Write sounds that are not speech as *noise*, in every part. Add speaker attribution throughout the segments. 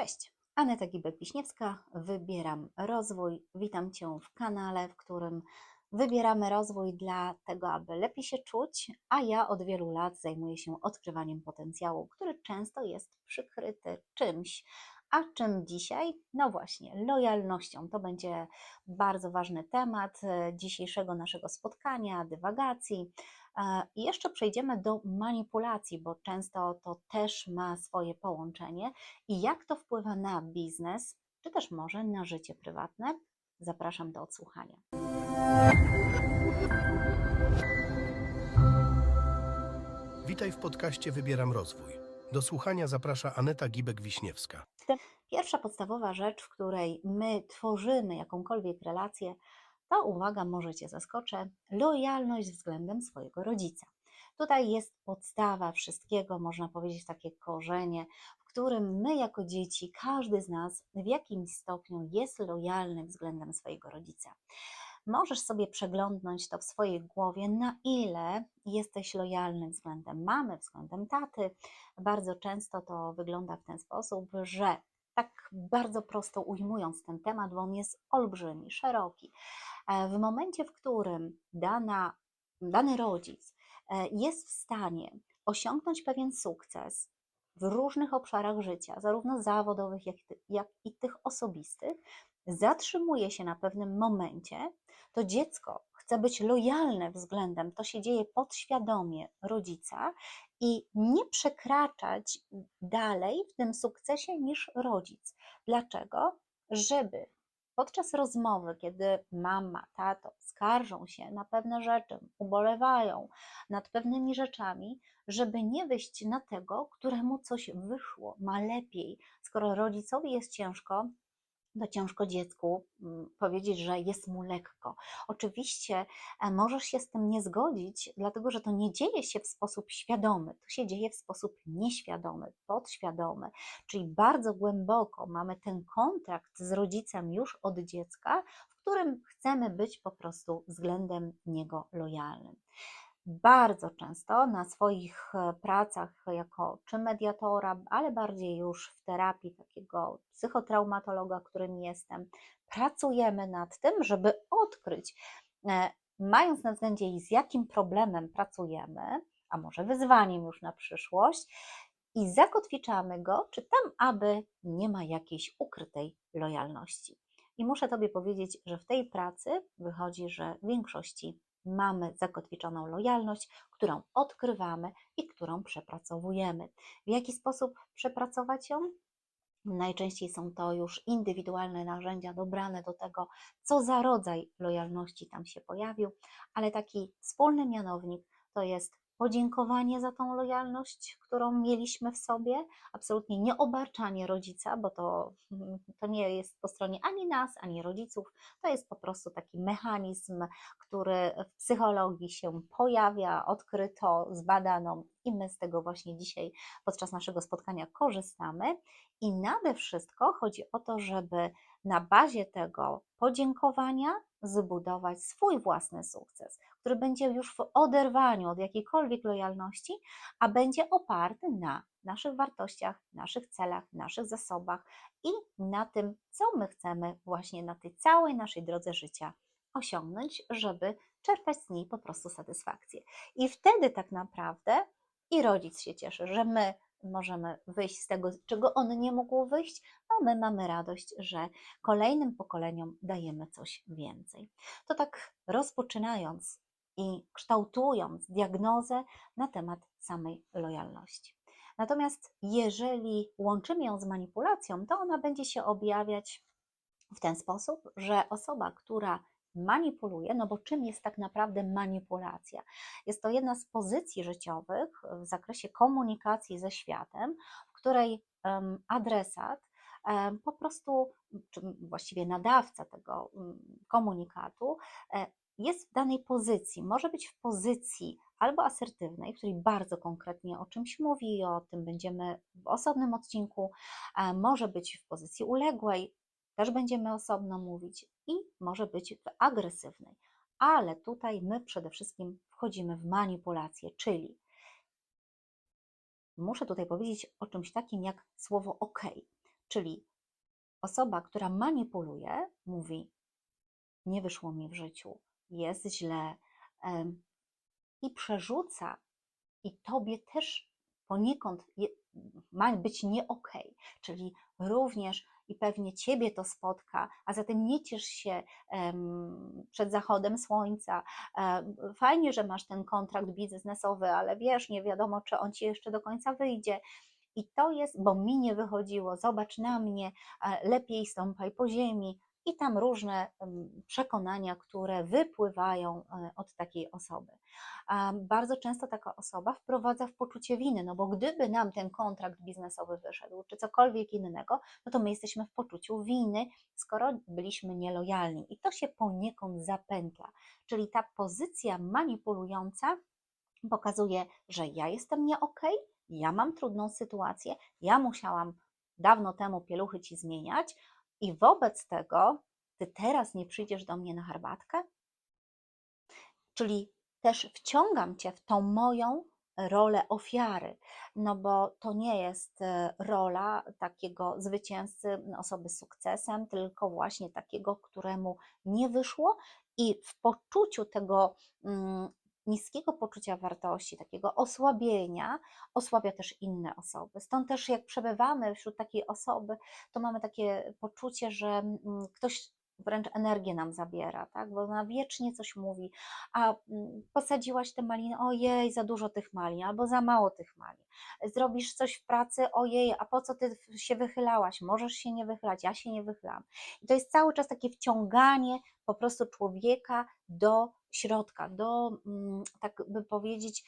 Speaker 1: Cześć, Aneta Gibek-Wiśniewska, wybieram rozwój. Witam Cię w kanale, w którym wybieramy rozwój dla tego, aby lepiej się czuć, a ja od wielu lat zajmuję się odkrywaniem potencjału, który często jest przykryty czymś. A czym dzisiaj? No właśnie, lojalnością. To będzie bardzo ważny temat dzisiejszego naszego spotkania, dywagacji. E, I jeszcze przejdziemy do manipulacji, bo często to też ma swoje połączenie. I jak to wpływa na biznes, czy też może na życie prywatne? Zapraszam do odsłuchania.
Speaker 2: Witaj w podcaście Wybieram Rozwój. Do słuchania zaprasza Aneta Gibek-Wiśniewska.
Speaker 1: Pierwsza podstawowa rzecz, w której my tworzymy jakąkolwiek relację, to uwaga, może Cię zaskoczę, lojalność względem swojego rodzica. Tutaj jest podstawa wszystkiego, można powiedzieć takie korzenie, w którym my jako dzieci, każdy z nas w jakimś stopniu jest lojalny względem swojego rodzica. Możesz sobie przeglądnąć to w swojej głowie, na ile jesteś lojalny względem mamy, względem taty. Bardzo często to wygląda w ten sposób, że tak bardzo prosto ujmując ten temat, bo on jest olbrzymi, szeroki. E, W momencie, w którym dana, dany rodzic e, jest w stanie osiągnąć pewien sukces w różnych obszarach życia, zarówno zawodowych, jak, jak i tych osobistych, zatrzymuje się na pewnym momencie, to dziecko chce być lojalne względem, to się dzieje podświadomie rodzica i nie przekraczać dalej w tym sukcesie niż rodzic. Dlaczego? Żeby podczas rozmowy, kiedy mama, tato skarżą się na pewne rzeczy, ubolewają nad pewnymi rzeczami, żeby nie wyjść na tego, któremu coś wyszło, ma lepiej. Skoro rodzicowi jest ciężko, to ciężko dziecku mm, powiedzieć, że jest mu lekko. Oczywiście e, możesz się z tym nie zgodzić, dlatego że to nie dzieje się w sposób świadomy, to się dzieje w sposób nieświadomy, podświadomy, czyli bardzo głęboko mamy ten kontrakt z rodzicem już od dziecka, w którym chcemy być po prostu względem niego lojalnym. Bardzo często na swoich e, pracach jako czy mediatora, ale bardziej już w terapii takiego psychotraumatologa, którym jestem, pracujemy nad tym, żeby odkryć, e, mając na względzie z jakim problemem pracujemy, a może wyzwaniem już na przyszłość, i zakotwiczamy go, czy tam, aby nie ma jakiejś ukrytej lojalności. I muszę Tobie powiedzieć, że w tej pracy wychodzi, że w większości mamy zakotwiczoną lojalność, którą odkrywamy i którą przepracowujemy. W jaki sposób przepracować ją? Najczęściej są to już indywidualne narzędzia dobrane do tego, co za rodzaj lojalności tam się pojawił, ale taki wspólny mianownik to jest podziękowanie za tą lojalność, którą mieliśmy w sobie, absolutnie nie obarczanie rodzica, bo to, to nie jest po stronie ani nas, ani rodziców, to jest po prostu taki mechanizm, który w psychologii się pojawia, odkryto, zbadano i my z tego właśnie dzisiaj podczas naszego spotkania korzystamy. I nade wszystko chodzi o to, żeby na bazie tego podziękowania zbudować swój własny sukces, który będzie już w oderwaniu od jakiejkolwiek lojalności, a będzie oparty na naszych wartościach, naszych celach, naszych zasobach i na tym, co my chcemy właśnie na tej całej naszej drodze życia osiągnąć, żeby czerpać z niej po prostu satysfakcję. I wtedy tak naprawdę i rodzic się cieszy, że my możemy wyjść z tego, czego on nie mógł wyjść, a my mamy radość, że kolejnym pokoleniom dajemy coś więcej. To tak rozpoczynając i kształtując diagnozę na temat samej lojalności. Natomiast jeżeli łączymy ją z manipulacją, to ona będzie się objawiać w ten sposób, że osoba, która manipuluje, no bo czym jest tak naprawdę manipulacja? Jest to jedna z pozycji życiowych w zakresie komunikacji ze światem, w której adresat po prostu, czy właściwie nadawca tego mm, komunikatu, e, jest w danej pozycji. Może być w pozycji albo asertywnej, w której bardzo konkretnie o czymś mówi, o tym będziemy w osobnym odcinku, a może być w pozycji uległej, też będziemy osobno mówić, i może być w agresywnej. Ale tutaj my przede wszystkim wchodzimy w manipulację, czyli muszę tutaj powiedzieć o czymś takim jak słowo OK. Czyli osoba, która manipuluje, mówi: Nie wyszło mi w życiu, jest źle, i przerzuca, i tobie też poniekąd je, ma być nie okej, czyli również i pewnie ciebie to spotka, a zatem nie ciesz się em, przed zachodem słońca. Em, fajnie, że masz ten kontrakt biznesowy, ale wiesz, nie wiadomo, czy on ci jeszcze do końca wyjdzie. I to jest, bo mi nie wychodziło, zobacz na mnie, e, lepiej stąpaj po ziemi. I tam różne przekonania, które wypływają e, od takiej osoby. Bardzo często taka osoba wprowadza w poczucie winy, no bo gdyby nam ten kontrakt biznesowy wyszedł, czy cokolwiek innego, no to my jesteśmy w poczuciu winy, skoro byliśmy nielojalni. I to się poniekąd zapętla. Czyli ta pozycja manipulująca pokazuje, że ja jestem nie okej, ja mam trudną sytuację, ja musiałam dawno temu pieluchy ci zmieniać i wobec tego ty teraz nie przyjdziesz do mnie na herbatkę? Czyli też wciągam cię w tą moją rolę ofiary, no bo to nie jest e, rola takiego zwycięzcy, osoby z sukcesem, tylko właśnie takiego, któremu nie wyszło i w poczuciu tego mm, niskiego poczucia wartości, takiego osłabienia, osłabia też inne osoby. Stąd też jak przebywamy wśród takiej osoby, to mamy takie poczucie, że mm, ktoś wręcz energię nam zabiera, tak? bo ona wiecznie coś mówi, a mm, posadziłaś te maliny, ojej, za dużo tych malin, albo za mało tych malin. Zrobisz coś w pracy, ojej, a po co ty się wychylałaś? Możesz się nie wychylać, ja się nie wychylam. I to jest cały czas takie wciąganie po prostu człowieka do środka, do, mm, tak by powiedzieć,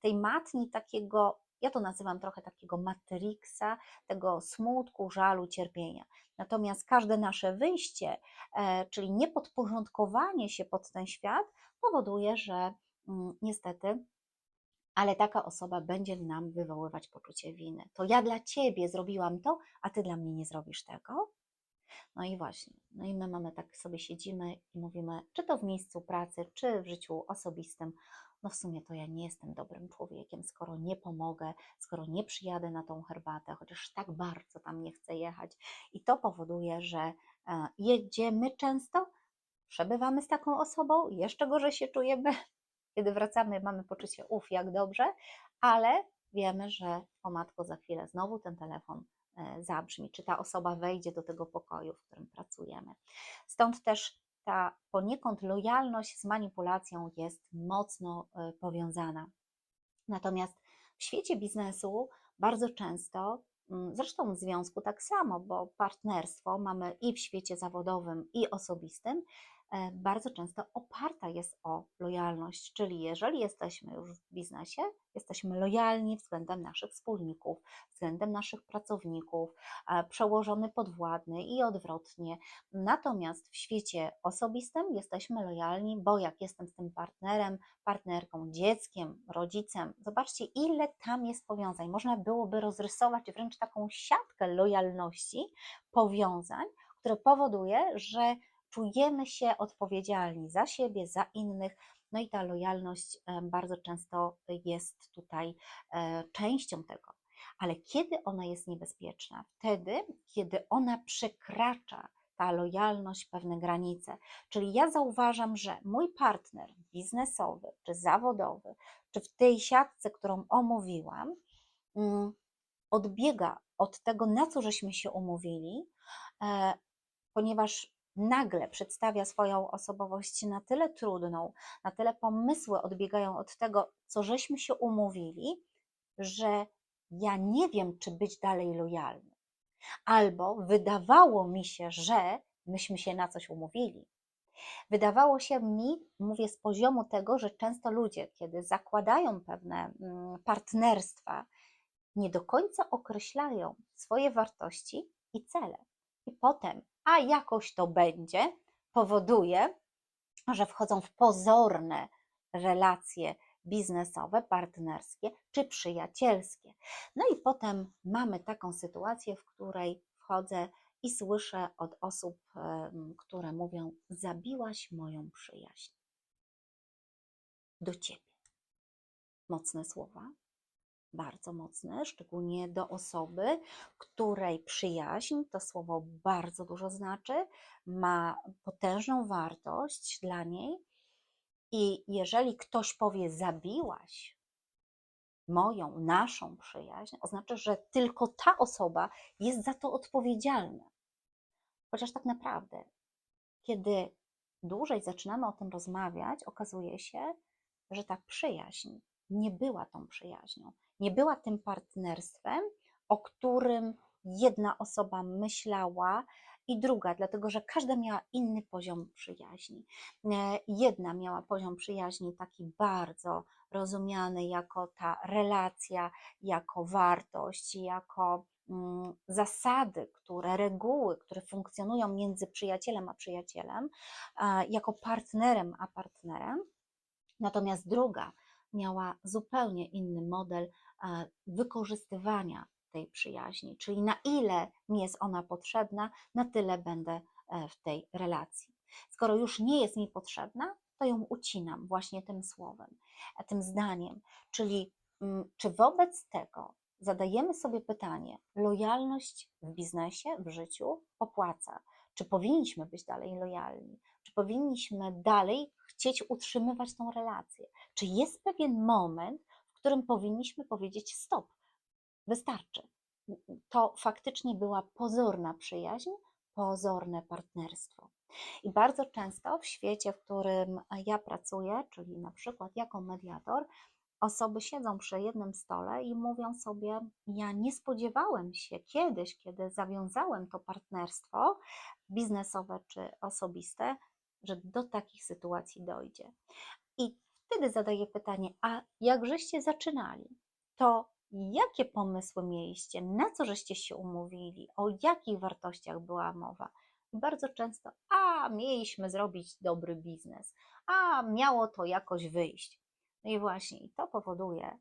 Speaker 1: tej matni takiego, ja to nazywam trochę takiego matriksa, tego smutku, żalu, cierpienia. Natomiast każde nasze wyjście, e, czyli niepodporządkowanie się pod ten świat, powoduje, że mm, niestety, ale taka osoba będzie nam wywoływać poczucie winy. To ja dla ciebie zrobiłam to, a ty dla mnie nie zrobisz tego? No i właśnie, no i my mamy tak sobie siedzimy i mówimy, czy to w miejscu pracy, czy w życiu osobistym, no w sumie to ja nie jestem dobrym człowiekiem, skoro nie pomogę, skoro nie przyjadę na tą herbatę, chociaż tak bardzo tam nie chcę jechać. I to powoduje, że e, jedziemy często, przebywamy z taką osobą, jeszcze gorzej się czujemy, *laughs* kiedy wracamy, mamy poczucie, uf, jak dobrze, ale wiemy, że o matko za chwilę znowu ten telefon zabrzmi, czy ta osoba wejdzie do tego pokoju, w którym pracujemy. Stąd też ta poniekąd lojalność z manipulacją jest mocno e, powiązana. Natomiast w świecie biznesu bardzo często, mm, zresztą w związku tak samo, bo partnerstwo mamy i w świecie zawodowym, i osobistym, e, bardzo często oparta jest o lojalność. Czyli jeżeli jesteśmy już w biznesie, jesteśmy lojalni względem naszych wspólników, względem naszych pracowników, e, przełożony podwładny i odwrotnie. Natomiast w świecie osobistym jesteśmy lojalni, bo jak jestem z tym partnerem, partnerką, dzieckiem, rodzicem, zobaczcie, ile tam jest powiązań. Można byłoby rozrysować wręcz taką siatkę lojalności, powiązań, które powoduje, że czujemy się odpowiedzialni za siebie, za innych. No i ta lojalność bardzo często jest tutaj e, częścią tego. Ale kiedy ona jest niebezpieczna? Wtedy, kiedy ona przekracza ta lojalność pewne granice. Czyli ja zauważam, że mój partner biznesowy czy zawodowy, czy w tej siatce, którą omówiłam, mm, odbiega od tego, na co żeśmy się umówili, e, ponieważ nagle przedstawia swoją osobowość na tyle trudną, na tyle pomysły odbiegają od tego, co żeśmy się umówili, że ja nie wiem, czy być dalej lojalny. Albo wydawało mi się, że myśmy się na coś umówili. Wydawało się mi, mówię z poziomu tego, że często ludzie, kiedy zakładają pewne mm, partnerstwa, nie do końca określają swoje wartości i cele. I potem, a jakoś to będzie, powoduje, że wchodzą w pozorne relacje biznesowe, partnerskie czy przyjacielskie. No i potem mamy taką sytuację, w której wchodzę i słyszę od osób, które mówią: Zabiłaś moją przyjaźń. Do ciebie. Mocne słowa, bardzo mocny, szczególnie do osoby, której przyjaźń, to słowo bardzo dużo znaczy, ma potężną wartość dla niej. I jeżeli ktoś powie, zabiłaś moją, naszą przyjaźń, oznacza, że tylko ta osoba jest za to odpowiedzialna. Chociaż tak naprawdę, kiedy dłużej zaczynamy o tym rozmawiać, okazuje się, że ta przyjaźń nie była tą przyjaźnią, nie była tym partnerstwem, o którym jedna osoba myślała i druga, dlatego że każda miała inny poziom przyjaźni. E, Jedna miała poziom przyjaźni taki bardzo rozumiany jako ta relacja, jako wartość, jako mm, zasady, które, reguły, które funkcjonują między przyjacielem a przyjacielem, jako partnerem a partnerem. Natomiast druga miała zupełnie inny model wykorzystywania tej przyjaźni, czyli na ile mi jest ona potrzebna, na tyle będę e, w tej relacji. Skoro już nie jest mi potrzebna, to ją ucinam właśnie tym słowem, e, tym zdaniem. Czyli mm, czy wobec tego zadajemy sobie pytanie, lojalność w biznesie, w życiu opłaca? Czy powinniśmy być dalej lojalni? Czy powinniśmy dalej chcieć utrzymywać tą relację? Czy jest pewien moment, którym powinniśmy powiedzieć stop, wystarczy? To faktycznie była pozorna przyjaźń, pozorne partnerstwo. I bardzo często w świecie, w którym ja pracuję, czyli na przykład jako mediator, osoby siedzą przy jednym stole i mówią sobie: Ja nie spodziewałem się kiedyś, kiedy zawiązałem to partnerstwo biznesowe czy osobiste, że do takich sytuacji dojdzie. I wtedy zadaję pytanie: A jak żeście zaczynali? To jakie pomysły mieliście? Na co żeście się umówili? O jakich wartościach była mowa? Bardzo często, a mieliśmy zrobić dobry biznes, a miało to jakoś wyjść. No i właśnie i to powoduje,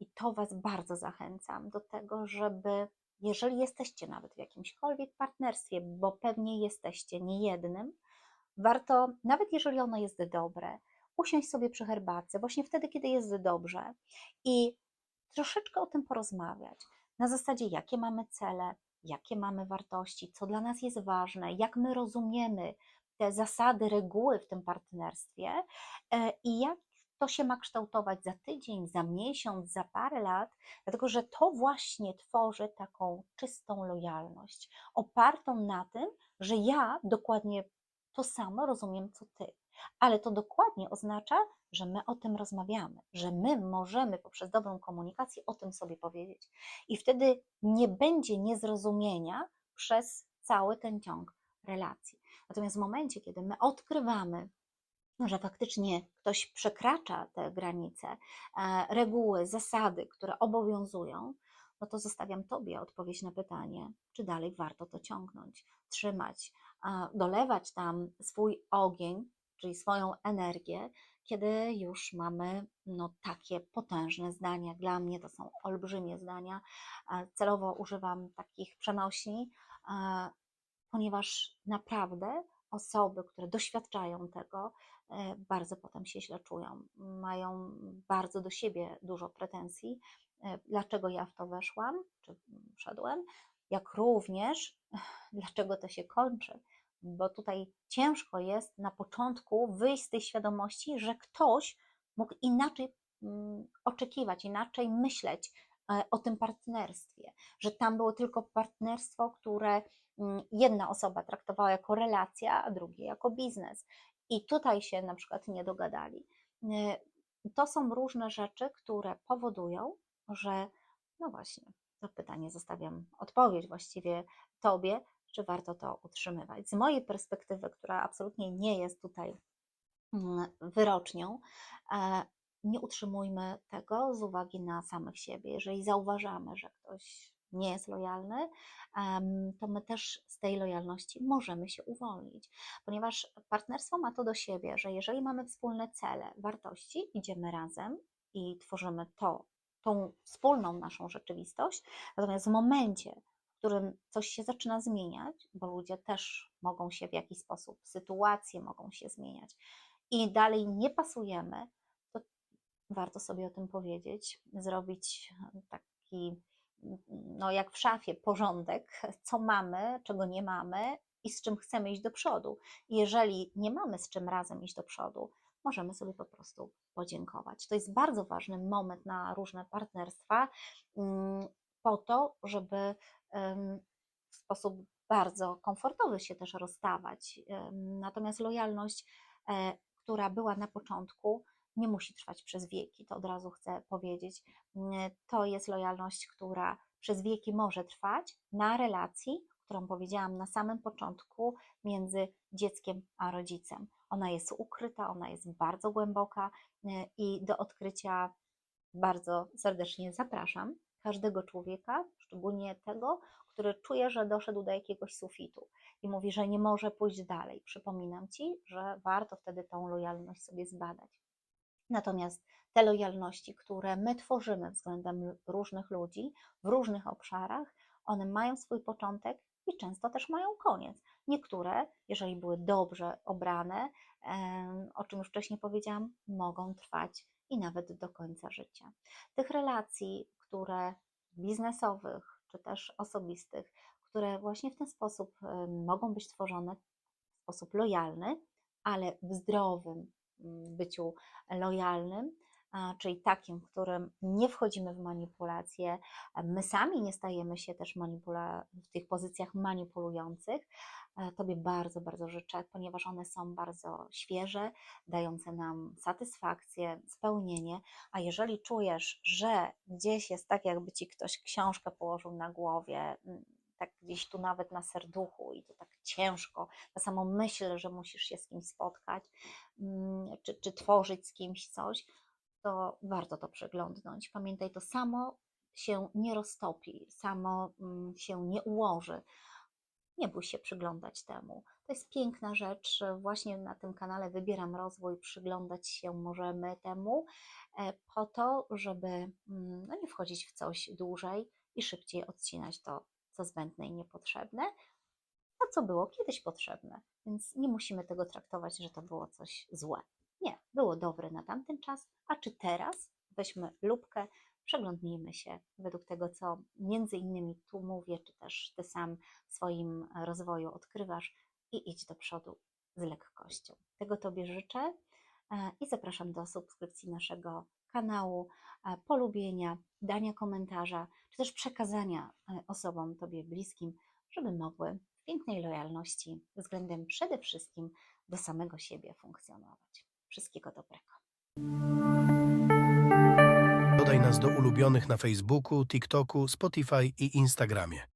Speaker 1: i to Was bardzo zachęcam do tego, żeby, jeżeli jesteście nawet w jakimśkolwiek partnerstwie, bo pewnie jesteście niejednym, warto, nawet jeżeli ono jest dobre, usiąść sobie przy herbatce, właśnie wtedy, kiedy jest dobrze i troszeczkę o tym porozmawiać. Na zasadzie, jakie mamy cele, jakie mamy wartości, co dla nas jest ważne, jak my rozumiemy te zasady, reguły w tym partnerstwie e, i jak to się ma kształtować za tydzień, za miesiąc, za parę lat, dlatego że to właśnie tworzy taką czystą lojalność, opartą na tym, że ja dokładnie to samo rozumiem, co ty. Ale to dokładnie oznacza, że my o tym rozmawiamy, że my możemy poprzez dobrą komunikację o tym sobie powiedzieć. I wtedy nie będzie niezrozumienia przez cały ten ciąg relacji. Natomiast w momencie, kiedy my odkrywamy, że faktycznie ktoś przekracza te granice, e, reguły, zasady, które obowiązują, no to zostawiam Tobie odpowiedź na pytanie, czy dalej warto to ciągnąć, trzymać, dolewać tam swój ogień, czyli swoją energię, kiedy już mamy no, takie potężne zdania. Dla mnie to są olbrzymie zdania. Celowo używam takich przenośni, ponieważ naprawdę osoby, które doświadczają tego, e, bardzo potem się źle czują. Mają bardzo do siebie dużo pretensji. E, Dlaczego ja w to weszłam, czy wszedłem, jak również *laughs* dlaczego to się kończy, bo tutaj ciężko jest na początku wyjść z tej świadomości, że ktoś mógł inaczej mm, oczekiwać, inaczej myśleć e, o tym partnerstwie, że tam było tylko partnerstwo, które mm, jedna osoba traktowała jako relacja, a drugie jako biznes. I tutaj się na przykład nie dogadali. E, To są różne rzeczy, które powodują, że no właśnie, to pytanie zostawiam odpowiedź właściwie Tobie, czy warto to utrzymywać. Z mojej perspektywy, która absolutnie nie jest tutaj mm, wyrocznią, e, nie utrzymujmy tego z uwagi na samych siebie. Jeżeli zauważamy, że ktoś nie jest lojalny, to my też z tej lojalności możemy się uwolnić, ponieważ partnerstwo ma to do siebie, że jeżeli mamy wspólne cele, wartości, idziemy razem i tworzymy to, tą wspólną naszą rzeczywistość, natomiast w momencie, którym coś się zaczyna zmieniać, bo ludzie też mogą się w jakiś sposób, sytuacje mogą się zmieniać i dalej nie pasujemy, to warto sobie o tym powiedzieć, zrobić taki, no jak w szafie, porządek, *laughs* co mamy, czego nie mamy i z czym chcemy iść do przodu. Jeżeli nie mamy z czym razem iść do przodu, możemy sobie po prostu podziękować. To jest bardzo ważny moment na różne partnerstwa, mm, po to, żeby w sposób bardzo komfortowy się też rozstawać. Natomiast lojalność, e, która była na początku, nie musi trwać przez wieki, to od razu chcę powiedzieć. Mm, To jest lojalność, która przez wieki może trwać na relacji, którą powiedziałam na samym początku, między dzieckiem a rodzicem. Ona jest ukryta, ona jest bardzo głęboka e, i do odkrycia bardzo serdecznie zapraszam każdego człowieka, szczególnie tego, który czuje, że doszedł do jakiegoś sufitu i mówi, że nie może pójść dalej. Przypominam ci, że warto wtedy tą lojalność sobie zbadać. Natomiast te lojalności, które my tworzymy względem różnych ludzi w różnych obszarach, one mają swój początek i często też mają koniec. Niektóre, jeżeli były dobrze obrane, o czym już wcześniej powiedziałam, mogą trwać i nawet do końca życia. Tych relacji, które biznesowych czy też osobistych, które właśnie w ten sposób mogą być tworzone w sposób lojalny, ale w zdrowym mm, byciu lojalnym, czyli takim, w którym nie wchodzimy w manipulacje, my sami nie stajemy się też manipula- w tych pozycjach manipulujących. Tobie bardzo, bardzo życzę, ponieważ one są bardzo świeże, dające nam satysfakcję, spełnienie. A jeżeli czujesz, że gdzieś jest tak, jakby ci ktoś książkę położył na głowie, mm, tak gdzieś tu nawet na serduchu i to tak ciężko, ta samą myśl, że musisz się z kimś spotkać, mm, czy, czy tworzyć z kimś coś, to warto to przeglądnąć. Pamiętaj, to samo się nie roztopi, samo mm, się nie ułoży. Nie bój się przyglądać temu. To jest piękna rzecz. Właśnie na tym kanale Wybieram Rozwój przyglądać się możemy temu, e, po to, żeby mm, no, nie wchodzić w coś dłużej i szybciej odcinać to, co zbędne i niepotrzebne, a co było kiedyś potrzebne. Więc nie musimy tego traktować, że to było coś złe. Nie, było dobre na tamten czas, a czy teraz? Weźmy lupkę, przeglądnijmy się według tego, co między innymi tu mówię, czy też ty sam w swoim rozwoju odkrywasz i idź do przodu z lekkością. Tego Tobie życzę e, i zapraszam do subskrypcji naszego kanału, e, polubienia, dania komentarza, czy też przekazania e, osobom Tobie bliskim, żeby mogły w pięknej lojalności względem przede wszystkim do samego siebie funkcjonować. Wszystkiego dobrego.
Speaker 2: Dodaj nas do ulubionych na Facebooku, TikToku, Spotify i Instagramie.